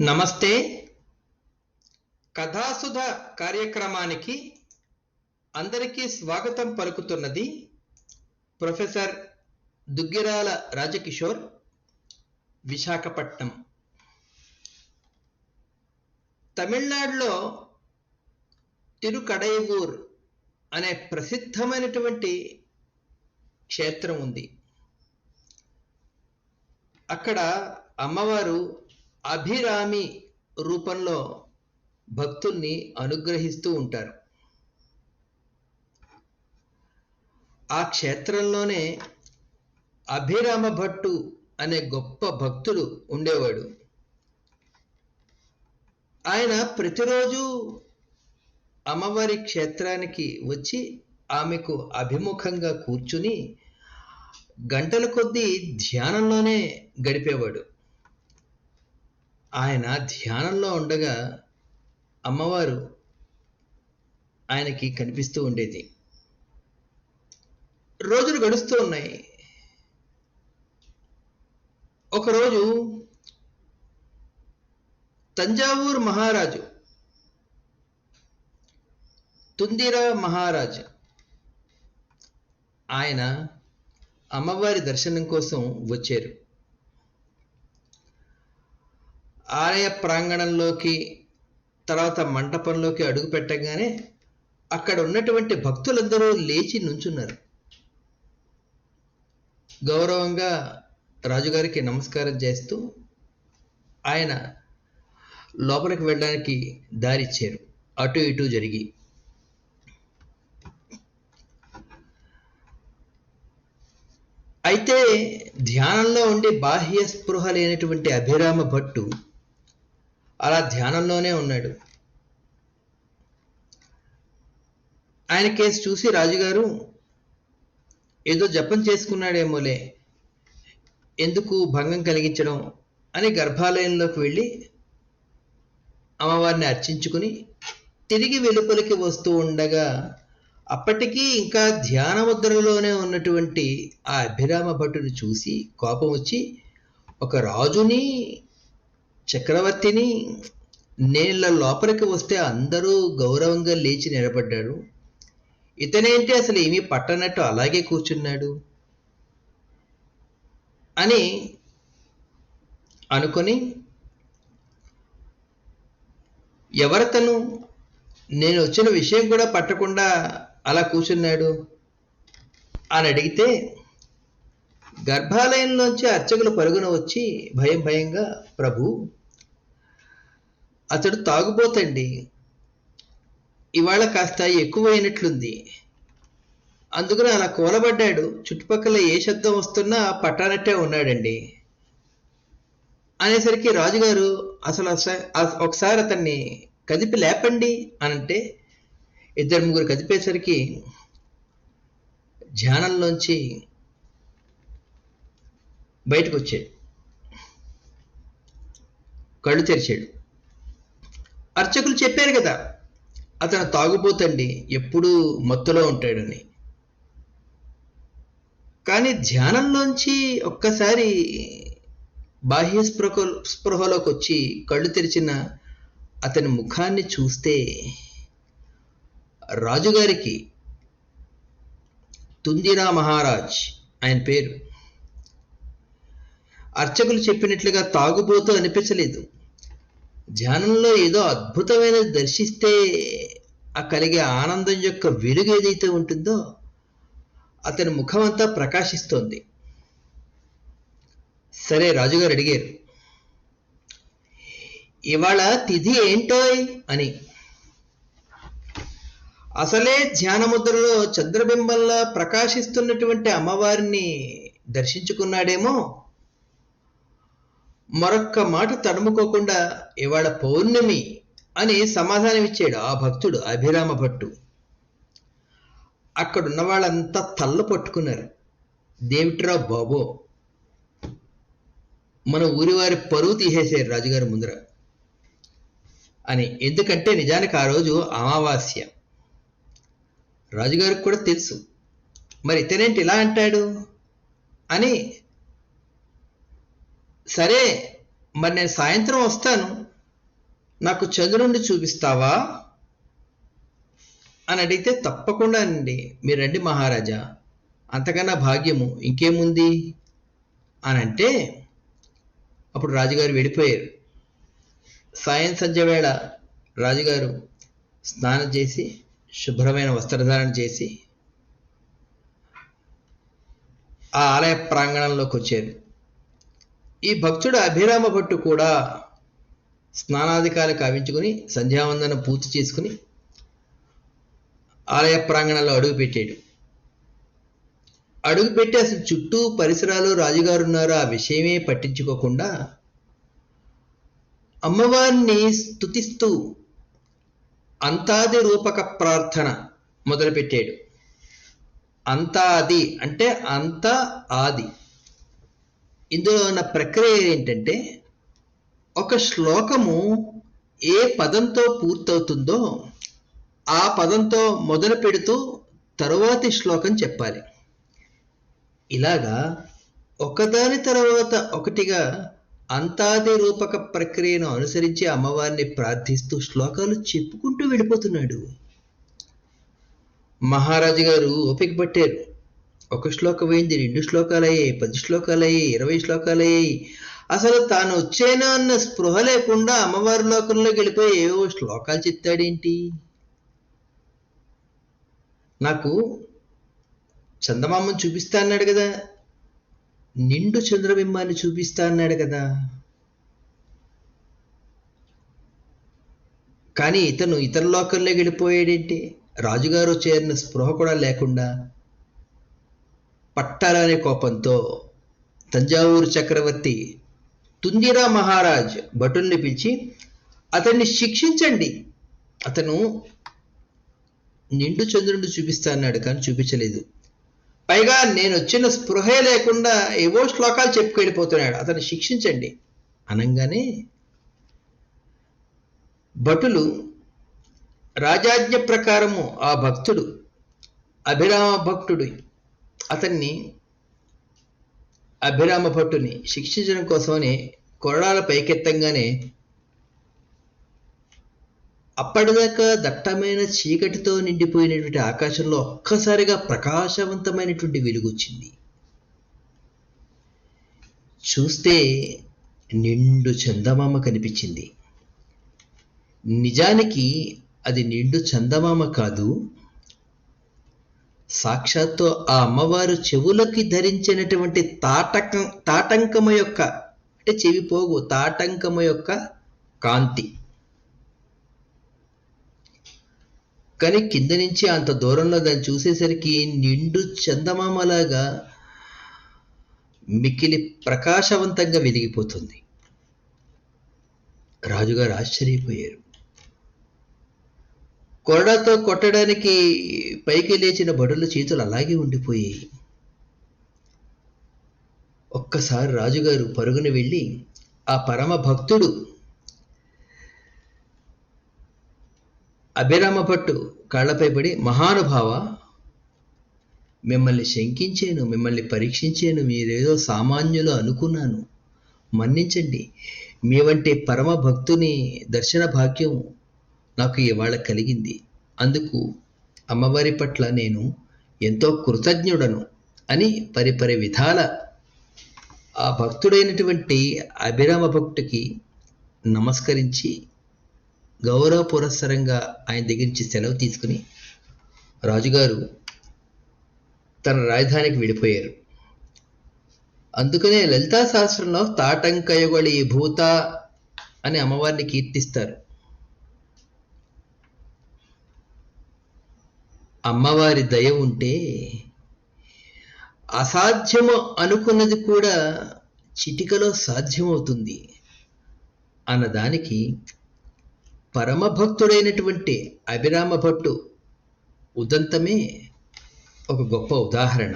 నమస్తే. కథాసుధ కార్యక్రమానికి అందరికీ స్వాగతం పలుకుతున్నది ప్రొఫెసర్ దుగ్గిరాల రాజకిషోర్ విశాఖపట్నం. తమిళనాడులో తిరుకడైవూర్ అనే ప్రసిద్ధమైనటువంటి క్షేత్రం ఉంది. అక్కడ అమ్మవారు అభిరామి రూపంలో భక్తుల్ని అనుగ్రహిస్తూ ఉంటారు. ఆ క్షేత్రంలోనే అభిరామ భట్టు అనే గొప్ప భక్తుడు ఉండేవాడు. ఆయన ప్రతిరోజు అమ్మవారి క్షేత్రానికి వచ్చి ఆమెకు అభిముఖంగా కూర్చుని గంటల కొద్దీ ధ్యానంలోనే గడిపేవాడు. ఆయన ధ్యానంలో ఉండగా అమ్మవారు ఆయనకి కనిపిస్తూ ఉండేది. రోజులు గడుస్తూ ఉన్నాయి. ఒకరోజు తంజావూరు మహారాజు తుందిరా మహారాజు ఆయన అమ్మవారి దర్శనం కోసం వచ్చారు. ఆలయ ప్రాంగణంలోకి తర్వాత మంటపంలోకి అడుగు పెట్టగానే అక్కడ ఉన్నటువంటి భక్తులందరూ లేచి నుంచున్నారు. గౌరవంగా రాజుగారికి నమస్కారం చేస్తూ ఆయన లోపలికి వెళ్ళడానికి దారిచ్చారు అటు ఇటు జరిగి. అయితే ధ్యానంలో ఉండి బాహ్య స్పృహ లేనటువంటి అభిరామ భట్టు అలా ధ్యానంలోనే ఉన్నాడు. ఆయన కేసు చూసి రాజుగారు ఏదో జపం చేసుకున్నాడేమోలే ఎందుకు భంగం కలిగించడం అని గర్భాలయంలోకి వెళ్ళి అమ్మవారిని అర్చించుకుని తిరిగి వెలుపలికి వస్తూ ఉండగా అప్పటికీ ఇంకా ధ్యాన ముద్రలోనే ఉన్నటువంటి ఆ అభిరామ భటుని చూసి కోపం వచ్చి ఒక రాజుని చక్రవర్తిని నేళ్ళ లోపలికి వస్తే అందరూ గౌరవంగా లేచి నిలబడ్డాడు ఇతనేంటి అసలు ఏమీ పట్టనట్టు అలాగే కూర్చున్నాడు అని అనుకొని ఎవరితను నేను వచ్చిన విషయం కూడా పట్టకుండా అలా కూర్చున్నాడు అని అడిగితే గర్భాలయంలోంచి అర్చకులు పరుగున వచ్చి భయం భయంగా ప్రభు అతడు తాగుబోతండి. ఇవాళ కాస్త ఎక్కువైనట్లుంది. అందుకని అలా కూలబడ్డాడు. చుట్టుపక్కల ఏ శబ్దం వస్తున్నా పట్టానట్టే ఉన్నాడండి. అనేసరికి రాజుగారు అసలు ఒకసారి అతన్ని కదిపి లేపండి అనంటే ఇద్దరు ముగ్గురు కదిపేసరికి ధ్యానంలోంచి బయటకు వచ్చాడు కళ్ళు తెరిచాడు. అర్చకులు చెప్పారు కదా అతను తాగుపోతండి ఎప్పుడూ మత్తులో ఉంటాడని. కానీ ధ్యానంలోంచి ఒక్కసారి బాహ్య స్పృహ స్పృహలోకి వచ్చి కళ్ళు తెరిచిన అతని ముఖాన్ని చూస్తే రాజుగారికి తుందిరా మహారాజ్ ఆయన పేరు. అర్చకులు చెప్పినట్లుగా తాగుబోతూ అనిపించలేదు. ధ్యానంలో ఏదో అద్భుతమైనది దర్శిస్తే ఆ కలిగే ఆనందం యొక్క వెలుగు ఏదైతే ఉంటుందో అతని ముఖం అంతా ప్రకాశిస్తోంది. సరే రాజుగారు అడిగారు ఇవాళ తిథి ఏంటోయ్? అని. అసలే ధ్యానముద్రలో చంద్రబింబంలా ప్రకాశిస్తున్నటువంటి అమ్మవారిని దర్శించుకున్నాడేమో మరొక్క మాట తడుముకోకుండా ఇవాళ పౌర్ణమి అని సమాధానం ఇచ్చాడు ఆ భక్తుడు అభిరామ భట్టు. అక్కడున్న వాళ్ళంతా తల్ల పట్టుకున్నారు. దేవిట్రా బాబో మన ఊరివారి పరువు తీసేశారు రాజుగారి ముందర అని. ఎందుకంటే నిజానికి ఆ రోజు అమావాస్య. రాజుగారికి కూడా తెలుసు. మరి ఇతనేంటి ఇలా అంటాడు? అని సరే మరి నేను సాయంత్రం వస్తాను. నాకు చంద్రుణ్ణి చూపిస్తావా? అని అడిగితే తప్పకుండా అండి. మీరు రండి మహారాజా. అంతకన్నా భాగ్యము ఇంకేముంది? అని అంటే అప్పుడు రాజుగారు వెళ్ళిపోయారు సాయం సంధ్య వేళ రాజుగారు స్నానం చేసి శుభ్రమైన వస్త్రధారణ చేసి ఆ ఆలయ ప్రాంగణంలోకి వచ్చారు. ఈ భక్తుడు అభిరామ భట్టు కూడా స్నానాధికారి కావించుకుని సంధ్యావందనం పూర్తి చేసుకుని ఆలయ ప్రాంగణంలో అడుగు పెట్టాడు. అడుగు పెట్టే అసలు చుట్టూ పరిసరాలు రాజుగారు ఉన్నారు ఆ విషయమే పట్టించుకోకుండా అమ్మవారిని స్తుతిస్తూ అంతాది రూపక ప్రార్థన మొదలుపెట్టాడు. అంతా అది అంటే అంత ఆది. ఇందులో ఉన్న ప్రక్రియ ఏంటంటే ఒక శ్లోకము ఏ పదంతో పూర్తవుతుందో ఆ పదంతో మొదలు పెడుతూ తరువాతి శ్లోకం చెప్పాలి. ఇలాగా ఒకదాని తర్వాత ఒకటిగా అంతాది రూపక ప్రక్రియను అనుసరించి అమ్మవారిని ప్రార్థిస్తూ శ్లోకాలు చెప్పుకుంటూ వెళ్ళిపోతున్నాడు. మహారాజు గారు ఓపిక పట్టారు. ఒక శ్లోకం అయింది రెండు శ్లోకాలయ్యాయి పది శ్లోకాలయ్యాయి ఇరవై శ్లోకాలయ్యాయి. అసలు తాను వచ్చేనా అన్న స్పృహ లేకుండా అమ్మవారి లోకంలోకి వెళ్ళిపోయి ఏవో శ్లోకాలు చెప్తాడేంటి? నాకు చందమామను చూపిస్తా అన్నాడు కదా. నిండు చంద్రబింబాన్ని చూపిస్తా అన్నాడు కదా. కానీ ఇతను ఇతర లోకంలోకి వెళ్ళిపోయాడేంటి? రాజుగారు చేరిన స్పృహ కూడా లేకుండా పట్టాలనే కోపంతో తంజావూరు చక్రవర్తి తుందిరా మహారాజ్ భటుల్ని పిలిచి అతన్ని శిక్షించండి. అతను నిండు చంద్రుడిని చూపిస్తా అన్నాడు కానీ చూపించలేదు. పైగా నేను వచ్చిన స్పృహే లేకుండా ఏవో శ్లోకాలు చెప్పుకెళ్ళిపోతున్నాడు అతను శిక్షించండి. అనగానే భటులు రాజాజ్ఞ ప్రకారము ఆ భక్తుడు అభిరామ భక్తుడు అతన్ని అభిరామ భట్టుని శిక్షించడం కోసమని కొరడాల పైకెత్తంగానే అప్పటిదాకా దట్టమైన చీకటితో నిండిపోయినటువంటి ఆకాశంలో ఒక్కసారిగా ప్రకాశవంతమైనటువంటి వెలుగు వచ్చింది చూస్తే నిండు చందమామ కనిపించింది. నిజానికి అది నిండు చందమామ కాదు సాక్షాత్తు ఆ అమ్మవారు చెవులకి ధరించినటువంటి తాటకం తాటంకమ యొక్క అంటే చెవి పోగు తాటంకమ యొక్క కాంతి. కానీ కింద నుంచి అంత దూరంలో దాన్ని చూసేసరికి నిండు చందమామలాగా మిక్కిలి ప్రకాశవంతంగా వెలిగిపోతుంది. రాజుగారు ఆశ్చర్యపోయారు. కొరడాతో కొట్టడానికి పైకి లేచిన బడుల చేతులు అలాగే ఉండిపోయాయి. ఒక్కసారి రాజుగారు పరుగున వెళ్ళి ఆ పరమ భక్తుడు అభిరామ పట్టు కాళ్ళపై పడి మహానుభావ మిమ్మల్ని శంకించాను మిమ్మల్ని పరీక్షించాను మీరేదో సామాన్యులు అనుకున్నాను. మన్నించండి. మీ వంటి పరమ భక్తుని దర్శన భాగ్యం నాకు ఇవాళ కలిగింది. అందుకు అమ్మవారి పట్ల నేను ఎంతో కృతజ్ఞుడను అని పరిపరి విధాల ఆ భక్తుడైనటువంటి అభిరామ భక్తుకి నమస్కరించి గౌరవ పురస్సరంగా ఆయన దగ్గర నుంచి సెలవు తీసుకుని రాజుగారు తన రాజధానికి వెళ్ళిపోయారు అందుకనే లలితా శాస్త్రంలో తాటంకయుగళి భూత అని అమ్మవారిని కీర్తిస్తారు. అమ్మవారి దయ ఉంటే అసాధ్యము అనుకున్నది కూడా చిటికలో సాధ్యమవుతుంది అన్నదానికి పరమభక్తుడైనటువంటి అభిరామ భట్టు ఉదంతమే ఒక గొప్ప ఉదాహరణ.